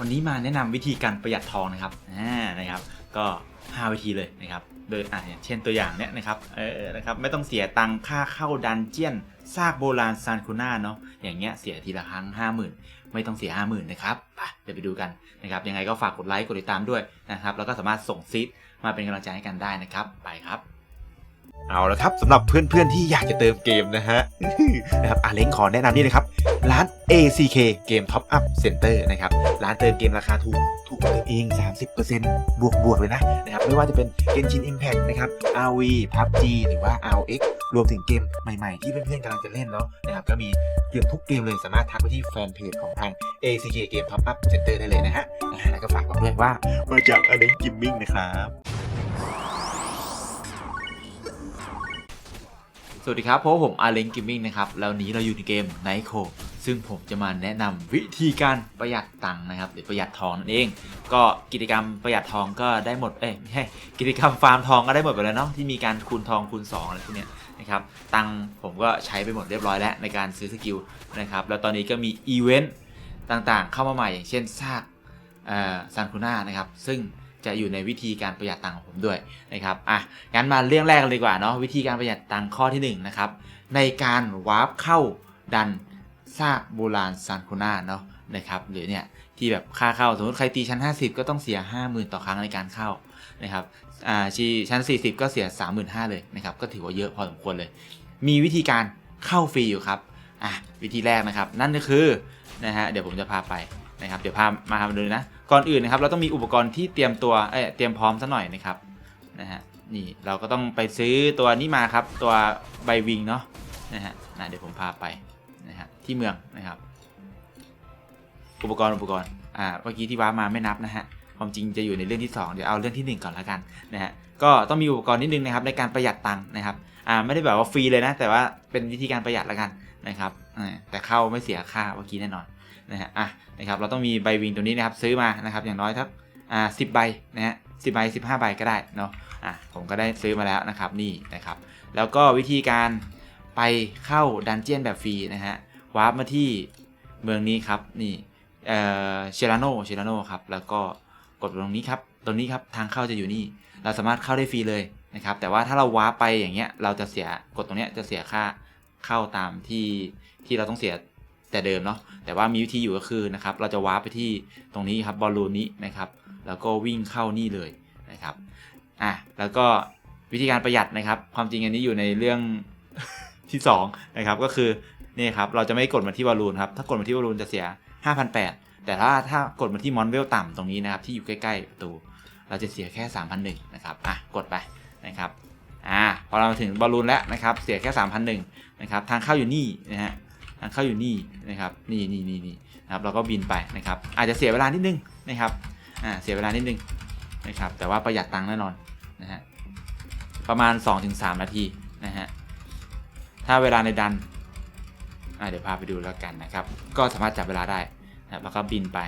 วันนี้มาแนะนำวิธีการประหยัดทองนะครับอ่านะครับ ก็5วิธีเลยนะครับ โดยอ่าเช่นตัวอย่างเนี้ยนะครับเออนะครับไม่ต้องเสียตังค่าเข้าดันเจียนซากโบราณซานคูน่าเนาะอย่างเงี้ยเสียทีละครั้ง 50,000 ไม่ต้องเสีย 50,000นะครับไปเดี๋ยวไปดูกันนะครับยังไงก็ฝากกดไลค์กดติดตามด้วยนะครับแล้วก็สามารถส่งซีดมาเป็นกำลังใจให้กันได้นะครับไปครับเอาละครับสำหรับเพื่อนๆที่อยากจะเติมเกมนะฮะนะครับอาเล้งขอแนะนำนี่เลยครับ ร้าน ACK เกม Top Up Center นะครับ ร้านเติมเกมราคาถูก ถูกกว่าเดิมเอง 30%บวกบวกเลยนะนะครับ ไม่ว่าจะเป็น Genshin Impact นะครับ RV PUBG หรือว่า RX รวมถึงเกมใหม่ๆ ที่เพื่อนๆกำลังจะเล่นเนาะนะครับ ก็มีเกือบทุกเกมเลยสามารถทักไปที่แฟนเพจของทาง ACK เกม Top Up Center ได้เลยนะฮะ แล้วก็ฝากบอกด้วยว่ามาจากอาเล้งกิมมิ่งนะครับสวัสดีครับพราะว่าผมอาเลนกิมมิ่งนะครับ แล้วนี้เราอยู่ในเกม Night c o ซึ่งผมจะมาแนะนำวิธีการประหยัดตังค์นะครับหรือประหยัดทองนั่นเอง ก็กิจกรรมประหยัดทองก็ได้หมดเอ้ยไม่ใช่กิจกรรมฟาร์มทองก็ได้หมดไปแล้วเนาะที่มีการคูณทองคูณ2อะไรพวกเนี้ยนะครับตังค์ผมก็ใช้ไปหมดเรียบร้อยแล้วในการซื้อสกิลนะครับแล้วตอนนี้ก็มีอีเวนต์ต่างๆ เข้ามาใหม่อย่างเช่นซากซันคูน่านะครับซึ่งจะอยู่ในวิธีการประหยัดตังค์ของผมด้วยนะครับอะงั้นมาเรื่องแรกกันเลยดีกว่าเนาะวิธีการประหยัดตังค์ข้อที่1นะครับในการวาร์ปเข้าดัน ซากโบราณซานโคนาเนาะนะครับหรือเนี่ยที่แบบค่าเข้าสมมติใครตีชั้น 50 ก็ต้องเสีย 50,000 ต่อครั้งในการเข้านะครับอ่าชีชั้น 40 ก็เสีย 35,000เลยนะครับก็ถือว่าเยอะพอสมควรเลย มีวิธีการเข้าฟรีอยู่ครับอะวิธีแรกนะครับ นั่นก็คือนะฮะเดี๋ยวผมจะพาไปนะครับเดี๋ยวพามาทำดูนะก่อนอื่นนะครับเราต้องมีอุปกรณ์ที่เตรียมตัวเอ้เตรียมพร้อมซะหน่อยนะครับนะฮะนี่เราก็ต้องไปซื้อตัวนี้มาครับตัวใบวิงเนาะนะฮะนะเดี๋ยวผมพาไป นะฮะที่เมืองนะครับ อุปกรณ์อุปกรณ์อ่าเมื่อกี้ที่ว้ามาไม่นับนะฮะความจริงจะอยู่ในเรื่องที่ 2 เดี๋ยวเอาเรื่องที่ 1 ก่อนละกันนะฮะก็ต้องมีอุปกรณ์นิดนึงนะครับในการประหยัดตังค์นะครับอ่าไม่ได้แบบว่าฟรีเลยนะ แต่ว่าเป็นวิธีการประหยัดละกันนะครับแต่เข้าไม่เสียค่าเมื่อกี้แน่นอนนะฮะอะนะครับเราต้องมีใบวิงตัวนี้นะครับซื้อมานะครับอย่างน้อยทักอ่าสิบใบนะฮะสิบใบสิบห้าใบก็ได้เนาะอะผมก็ได้ซื้อมาแล้วนะครับนี่นะครับ แล้วก็วิธีการ ไปเข้าดันเจียนแบบฟรีนะฮะวาร์ปมาที่เมืองนี้ครับนี่เอ่อเชลาโนเชลาโนครับแล้วก็กดตรงนี้ครับตรงนี้ครับทางเข้าจะอยู่นี่ เราสามารถเข้าได้ฟรีเลยนะครับ แต่ว่าถ้าเราวาร์ปไปอย่างเงี้ยเราจะเสียกดตรงเนี้ยจะเสียค่าเข้าตามที่ที่เราต้องเสียแต่เดิมเนาะแต่ว่ามีวิธีอยู่ก็คือนะครับเราจะวาร์ปไปที่ตรงนี้ครับบอลลูนนี้นะครับแล้วก็วิ่งเข้านี่เลยนะครับอะแล้วก็วิธีการประหยัดนะครับ ความจริงอันนี้อยู่ในเรื่อง ที่2นะครับก็คือนี่ครับเราจะไม่กดมาที่วอลลูนครับถ้ากดมาที่วอลลูนจะเสีย 5,800 แต่ถ้าถ้ากดมาที่มอนเวลต่ำตรงนี้นะครับที่อยู่ใกล้ๆประตูเราจะเสียแค่ 3,001นะครับอะกดไปนะครับอ่าพอเรามาถึงบอลลูนแล้วนะครับเสียแค่ 3,001นะครับทางเข้าอยู่นี่นะฮะทางเข้าอยู่นี่นะครับนี่นี่นี่นี่นะครับเราก็บินไปนะครับอาจจะเสียเวลานิดนึงนะครับอ่าเสียเวลานิดนึงนะครับแต่ว่าประหยัดตังค์แน่นอนนะฮะประมาณ 2-3 นาทีนะฮะ ถ้าเวลาในดันเดี๋ยวพาไปดูแล้วกันนะครับ ก็สามารถจับเวลาได้นะแล้วก็บินไป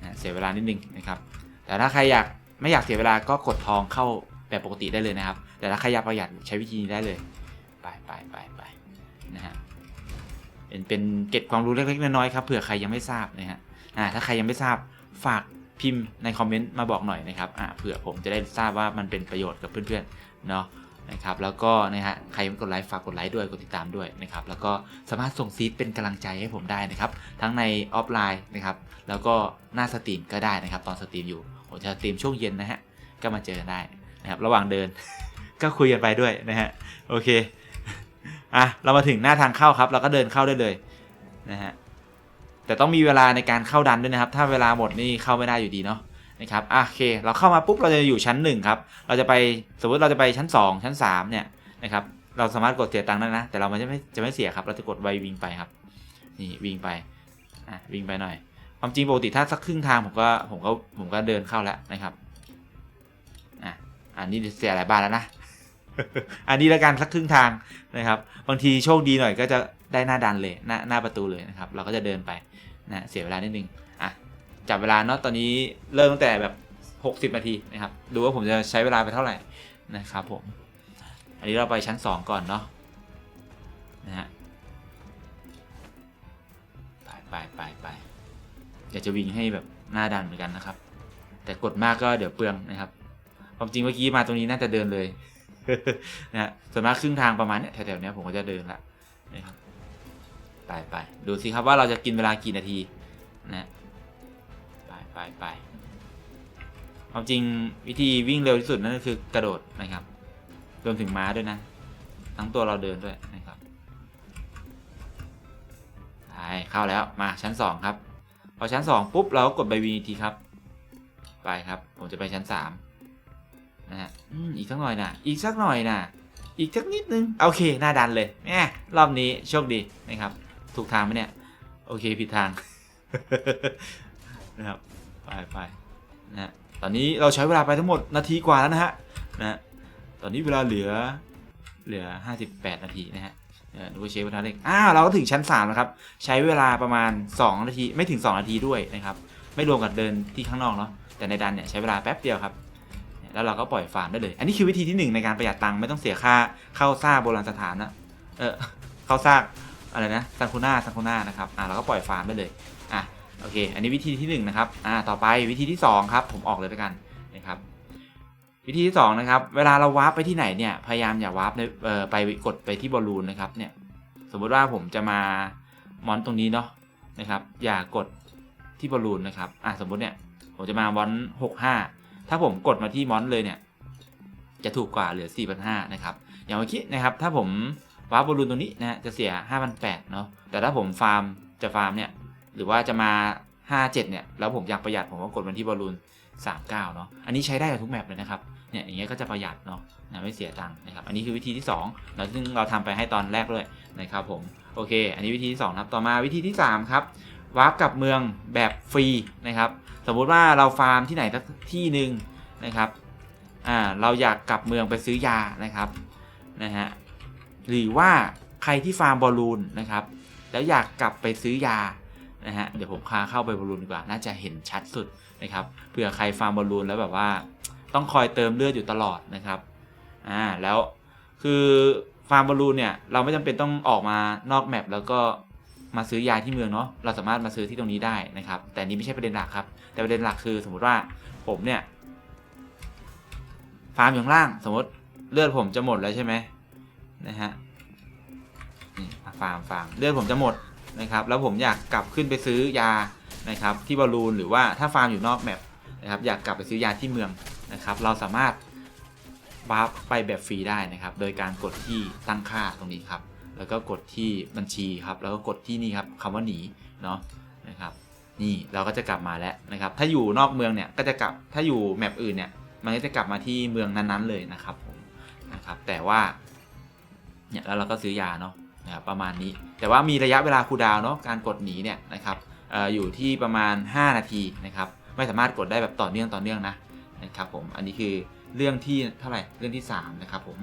นะเสียเวลานิดนึงนะครับ แต่ถ้าใครอยากไม่อยากเสียเวลาก็กดทองเข้าแบบปกติได้เลยนะครับ แต่ถ้าใครอยากประหยัดใช้วิธีนี้ได้เลย ไปไปไปไปนะฮะ เป็นเป็นเก็บความรู้เล็กๆน้อยๆครับเผื่อใครยังไม่ทราบนะฮะถ้าใครยังไม่ทราบฝากพิมพ์ในคอมเมนต์มาบอกหน่อยนะครับเผื่อผมจะได้ทราบว่ามันเป็นประโยชน์กับเพื่อนๆเนาะ นะครับแล้วก็นะฮะใครยังไม่กดไลค์ฝากกดไลค์ด้วยกดติดตามด้วยนะครับแล้วก็สามารถส่งซีดเป็นกำลังใจให้ผมได้นะครับทั้งในออฟไลน์นะครับแล้วก็หน้าสตรีมก็ได้นะครับตอนสตรีมอยู่ผมจะสตรีมช่วงเย็นนะฮะก็มาเจอกันได้นะครับระหว่างเดิน ก็คุยกันไปด้วยนะฮะโอเคอะเรามาถึงหน้าทางเข้าครับ เราก็เดินเข้าได้เลยนะฮะแต่ต้องมีเวลาในการเข้าดันด้วยนะครับ ถ้าเวลาหมดนี่เข้าไม่ได้อยู่ดีเนาะ นะครับอะโอเค เราเข้ามาปุ๊บเราจะอยู่ชั้นหนึ่งครับ เราจะไปสมมติเราจะไปชั้น 2 ชั้น 3 เนี่ยนะครับ เราสามารถกดเสียตังค์ได้นะ แต่เรามันจะไม่จะไม่เสียครับ เราจะกดไววิ่งไปครับ นี่วิ่งไป อะวิ่งไปหน่อย ความจริงปกติถ้าสักครึ่งทางผมก็ผมก็ผมก็เดินเข้าแล้วนะครับ อะ อันนี้เสียหลายบาทแล้วนะ อันนี้ละกันสักครึ่งทางนะครับ บางทีโชคดีหน่อยก็จะได้หน้าดันเลยหน้าหน้าประตูเลยนะครับ เราก็จะเดินไปนะเสียเวลานิดนึงอะ จับเวลาเนาะตอนนี้เริ่มตั้งแต่แบบ 60 นาทีนะครับดูว่าผมจะใช้เวลาไปเท่าไหร่นะครับผม อันนี้เราไปชั้น 2 ก่อนเนาะนะฮะไปไปไปไปอยากจะวิ่งให้แบบหน้าดันเหมือนกันนะครับ แต่กดมากก็เดี๋ยวเปลืองนะครับความจริงเมื่อกี้มาตรงนี้น่าจะเดินเลยนะฮะส่วนมากครึ่งทางประมาณเนี้ยแถวๆเนี้ยผมก็จะเดินละนะครับไปไปดูสิครับว่าเราจะกินเวลากี่นาทีนะ ไปไปความจริงวิธีวิ่งเร็วที่สุดนั่นก็คือกระโดดนะครับรวมถึงม้าด้วยนะ ทั้งตัวเราเดินด้วยนะครับไปเข้าแล้วมาชั้นสองครับพอชั้นสองปุ๊บเราก็กดใบวีทีครับ ไปครับผมจะไปชั้นสามนะฮะอีกสักหน่อยนะอีกสักหน่อยนะอีกสักนิดนึงโอเคหน้าดันเลยแหมรอบนี้โชคดีนะครับ ถูกทางไหมเนี่ย โอเคผิดทางนะครับ ไปไปนะฮะตอนนี้เราใช้เวลาไปทั้งหมดนาทีกว่าแล้วนะฮะนะตอนนี้เวลาเหลือเหลือ 58 นาทีนะฮะดูเชฟกระทะเล็กอ้าวเราก็ถึงชั้น3แล้วครับ ใช้เวลาประมาณ 2 นาทีไม่ถึง 2 นาทีด้วยนะครับ ไม่รวมกับเดินที่ข้างนอกเนาะแต่ในดันเนี่ยใช้เวลาแป๊บเดียวครับ แล้วเราก็ปล่อยฟาร์มได้เลย อันนี้คือวิธีที่หนึ่งในการประหยัดตังค์ไม่ต้องเสียค่าเข้าซ่ากโบราณสถานนะเออเข้าซากอะไรนะซันคูน่าซันคูน่านะครับอ่าเราก็ปล่อยฟาร์มได้เลย โอเค อันนี้วิธีที่หนึ่งนะครับ อ่า ต่อไปวิธีที่สองครับ ผมออกเลยแล้วกันนะครับ วิธีที่สองนะครับ เวลาเราวาร์ปไปที่ไหนเนี่ย พยายามอย่าวาร์ปในเอ่อไปกดไปที่บอลลูนนะครับ เนี่ย สมมุติว่าผมจะมามอนตรงนี้เนาะนะครับ อย่ากดที่บอลลูนนะครับ อะสมมุติเนี่ย ผมจะมามอนหกห้าถ้าผมกดมาที่มอนเลยเนี่ย จะถูกกว่าเหลือ 4,500นะครับ อย่างเมื่อกี้นะครับ ถ้าผมวาร์ปบอลลูนตรงนี้นะ จะเสีย 5,800เนาะ แต่ถ้าผมฟาร์มจะฟาร์มเนี่ย รือว่าจะมา 57 เนี่ย แล้วผมอยากประหยัดผมก็กดมาที่บอลลูน 39 เนาะอันนี้ใช้ได้กับทุกแมปเลยนะครับ เนี่ยอย่างเงี้ยก็จะประหยัดเนาะนะไม่เสียตังค์นะครับ อันนี้คือวิธีที่2เราซึ่งเราทำไปให้ตอนแรกด้วยนะครับผม โอเค อันนี้วิธีที่2ครับ ต่อมาวิธีที่ 3 ครับ วาร์ปกลับเมืองแบบฟรีนะครับ สมมุติว่าเราฟาร์มที่ไหนสักที่หนึ่งนะครับ อ่า เราอยากกลับเมืองไปซื้อยานะครับ นะฮะ หรือว่าใครที่ฟาร์มบอลลูนนะครับ แล้วอยากกลับไปซื้อยา นะฮะเดี๋ยวผมพาเข้าไปบอลลูนดีกว่าน่าจะเห็นชัดสุดนะครับเผื่อใครฟาร์มบอลลูนแล้วแบบว่า ต้องคอยเติมเลือดอยู่ตลอดนะครับอ่าแล้วคือฟาร์มบอลลูนเนี่ยเราไม่จำเป็นต้องออกมานอกแมปแล้วก็มาซื้อยาที่เมืองเนาะเราสามารถมาซื้อที่ตรงนี้ได้นะครับ แต่นี้ไม่ใช่ประเด็นหลักครับ แต่ประเด็นหลักคือสมมติว่าผมเนี่ยฟาร์มอยู่ข้างล่าง สมมติเลือดผมจะหมดแล้วใช่ไหมนะฮะฟาร์มฟาร์มเลือดผมจะหมด นะครับแล้วผมอยากกลับขึ้นไปซื้อยานะครับที่บอลลูนหรือว่าถ้าฟาร์มอยู่นอกแมปนะครับอยากกลับไปซื้อยาที่เมืองนะครับ เราสามารถวาร์ปไปแบบฟรีได้นะครับ โดยการกดที่ตั้งค่าตรงนี้ครับ แล้วก็กดที่บัญชีครับ แล้วก็กดที่นี่ครับคำว่าหนีเนาะนะครับนี่เราก็จะกลับมาแล้วนะครับ ถ้าอยู่นอกเมืองเนี่ยก็จะกลับถ้าอยู่แมปอื่นเนี่ยมันก็จะกลับมาที่เมืองนั้นๆเลยนะครับผมนะครับแต่ว่าเนี่ยแล้วเราก็ซื้อยาเนาะ นะครับประมาณนี้ แต่ว่ามีระยะเวลาคูดาวเนาะการกดหนีเนี่ยนะครับอออยู่ที่ประมาณ 5 นาทีนะครับไม่สามารถกดได้แบบต่อเนื่องต่อเนื่องนะนะครับผมอันนี้คือเรื่องที่เท่าไหร่เรื่องที่ 3 นะครับผม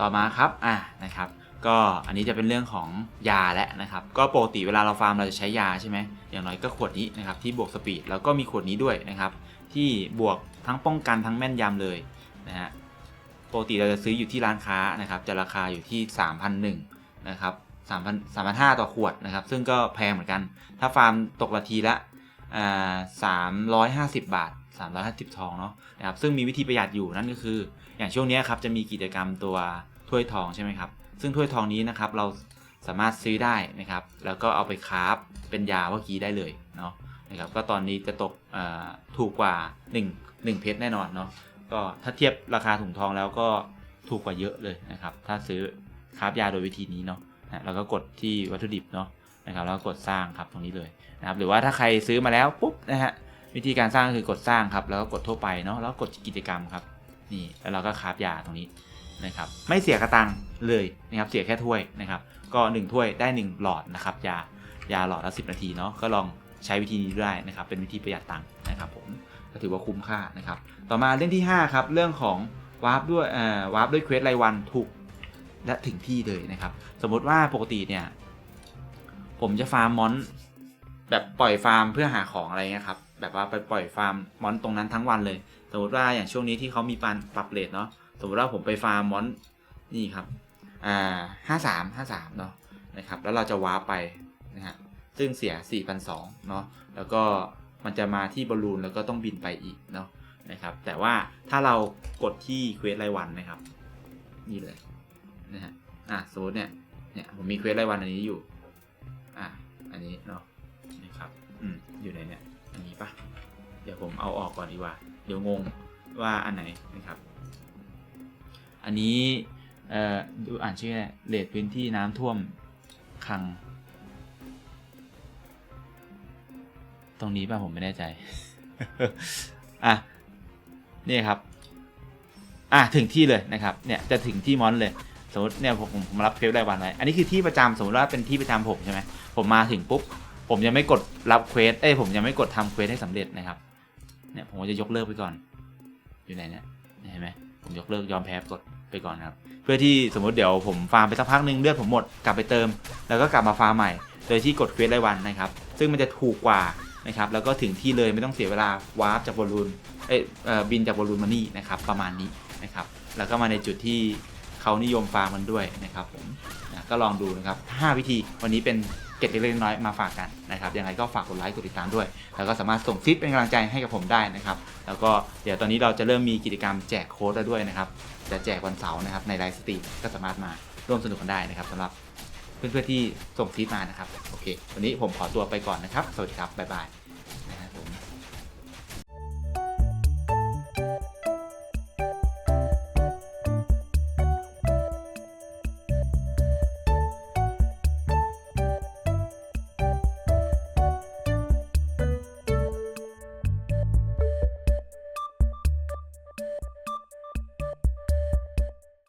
ต่อมาครับอะนะครับ ก็อันนี้จะเป็นเรื่องของยาแล้วนะครับ ก็ปกติเวลาเราฟาร์มเราจะใช้ยาใช่ไหมอย่างน้อยก็ขวดนี้นะครับที่บวกสปีดแล้วก็มีขวดนี้ด้วยนะครับ ที่บวกทั้งป้องกันทั้งแม่นยำเลยนะฮะ ปกติเราจะซื้ออยู่ที่ร้านค้านะครับ จะราคาอยู่ที่ 3,001นะครับ3,000 3,500ต่อขวดนะครับ ซึ่งก็แพงเหมือนกัน ถ้าฟาร์มตกละทีละอ่า350บาท 350 ทองเนาะนะครับ ซึ่งมีวิธีประหยัดอยู่นั่นก็คือ อย่างช่วงนี้ครับจะมีกิจกรรมตัวถ้วยทองใช่ไหมครับ ซึ่งถ้วยทองนี้นะครับเราสามารถซื้อได้นะครับ แล้วก็เอาไปคราฟเป็นยาเมื่อกี้ได้เลยเนาะนะครับ ก็ตอนนี้จะตกถูกกว่า 1 1 เพชรแน่นอนเนาะ ก็ถ้าเทียบราคาถุงทองแล้วก็ถูกกว่าเยอะเลยนะครับ ถ้าซื้อคราฟยาโดยวิธีนี้เนาะนะแล้วก็กดที่วัตถุดิบเนาะนะครับแล้วก็กดสร้างครับตรงนี้เลยนะครับ หรือว่าถ้าใครซื้อมาแล้วปุ๊บนะฮะวิธีการสร้างคือกดสร้างครับ แล้วก็กดทั่วไปเนาะแล้วก็กดกิจกรรมครับนี่แล้วเราก็คราฟยาตรงนี้นะครับ ไม่เสียกระตังเลยนะครับเสียแค่ถ้วยนะครับ ก็ 1 ถ้วยได้ 1 หลอดนะครับ ยายาหลอดละ10 นาทีเนาะก็ลองใช้วิธีนี้ได้นะครับ เป็นวิธีประหยัดตังค์นะครับผม ก็ถือว่าคุ้มค่านะครับ ต่อมาเรื่องที่ 5 ครับ เรื่องของวาร์ปด้วยเอ่อวาร์ปด้วยเควสรายวันถูกและถึงที่เลยนะครับ สมมุติว่าปกติเนี่ย ผมจะฟาร์มมอนแบบปล่อยฟาร์มเพื่อหาของอะไรเงี้ยครับ แบบว่าไปปล่อยฟาร์มมอนตรงนั้นทั้งวันเลย สมมติว่าอย่างช่วงนี้ที่เขามีปานปรับเลทเนาะ สมมติว่าผมไปฟาร์มมอนนี่ครับ อ่าห้าสามห้าสามเนาะนะครับ แล้วเราจะวาร์ปไปนะฮะ ซึ่งเสีย 4,200เนาะ แล้วก็ มันจะมาที่บอลลูนแล้วก็ต้องบินไปอีกเนาะนะครับแต่ว่าถ้าเรากดที่เควสรายวันนะครับ นี่เลยนะฮะอะสมมติเนี่ยเนี่ยผมมีเควสรายวันอันนี้อยู่อะอันนี้เนาะนะครับอืมอยู่ในเนี่ยอันนี้ปะเดี๋ยวผมเอาออกก่อนดีกว่า เดี๋ยวงงว่าอันไหนนะครับ อันนี้เอ่อดูอ่านชื่อเลทพื้นที่น้ำท่วมคลัง ตรงนี้ป่ะผมไม่แน่ใจ อะ นี่ครับ อะถึงที่เลยนะครับ เนี่ยจะถึงที่มอนเลย สมมติเนี่ยผมผมรับเควสรายวันไว้อันนี้คือที่ประจำสมมติว่าเป็นที่ประจำผมใช่ไหมผมมาถึงปุ๊บ ผมยังไม่กดรับเควส เอ้ยผมยังไม่กดทำเควสให้สำเร็จนะครับ เนี่ยผมก็จะยกเลิกไปก่อน อยู่ไหนเนี่ยเห็นไหมผมยกเลิกยอมแพ้กดไปก่อนครับ เพื่อที่สมมติเดี๋ยวผมฟาร์มไปสักพักหนึ่งเลือดผมหมดกลับไปเติม แล้วก็กลับมาฟาร์มใหม่ โดยที่กดเควสรายวันนะครับ ซึ่งมันจะถูกกว่า นะครับแล้วก็ถึงที่เลยไม่ต้องเสียเวลาวาร์ปจากบอลลูนเอ้ยเอบินจากบอลลูนมานี่นะครับประมาณนี้นะครับแล้วก็มาในจุดที่เขานิยมฟาร์มมันด้วยนะครับผมนะก็ลองดูนะครับ 5 วิธีวันนี้เป็นเก็ดเล็กๆน้อยมาฝากกันนะครับยังไงก็ฝากกดไลค์กดติดตามด้วย แล้วก็สามารถส่งซิปเป็นกำลังใจให้กับผมได้นะครับ แล้วก็เดี๋ยวตอนนี้เราจะเริ่มมีกิจกรรมแจกโค้ดแล้วด้วยนะครับจะแจกวันเสาร์นะครับในไลฟ์สตรีมก็สามารถมาร่วมสนุกกันได้นะครับสำหรับ เพื่อนๆที่ส่งฟีดมานะครับ โอเค วันนี้ผมขอตัวไปก่อนนะครับ สวัสดีครับ บ๊ายบาย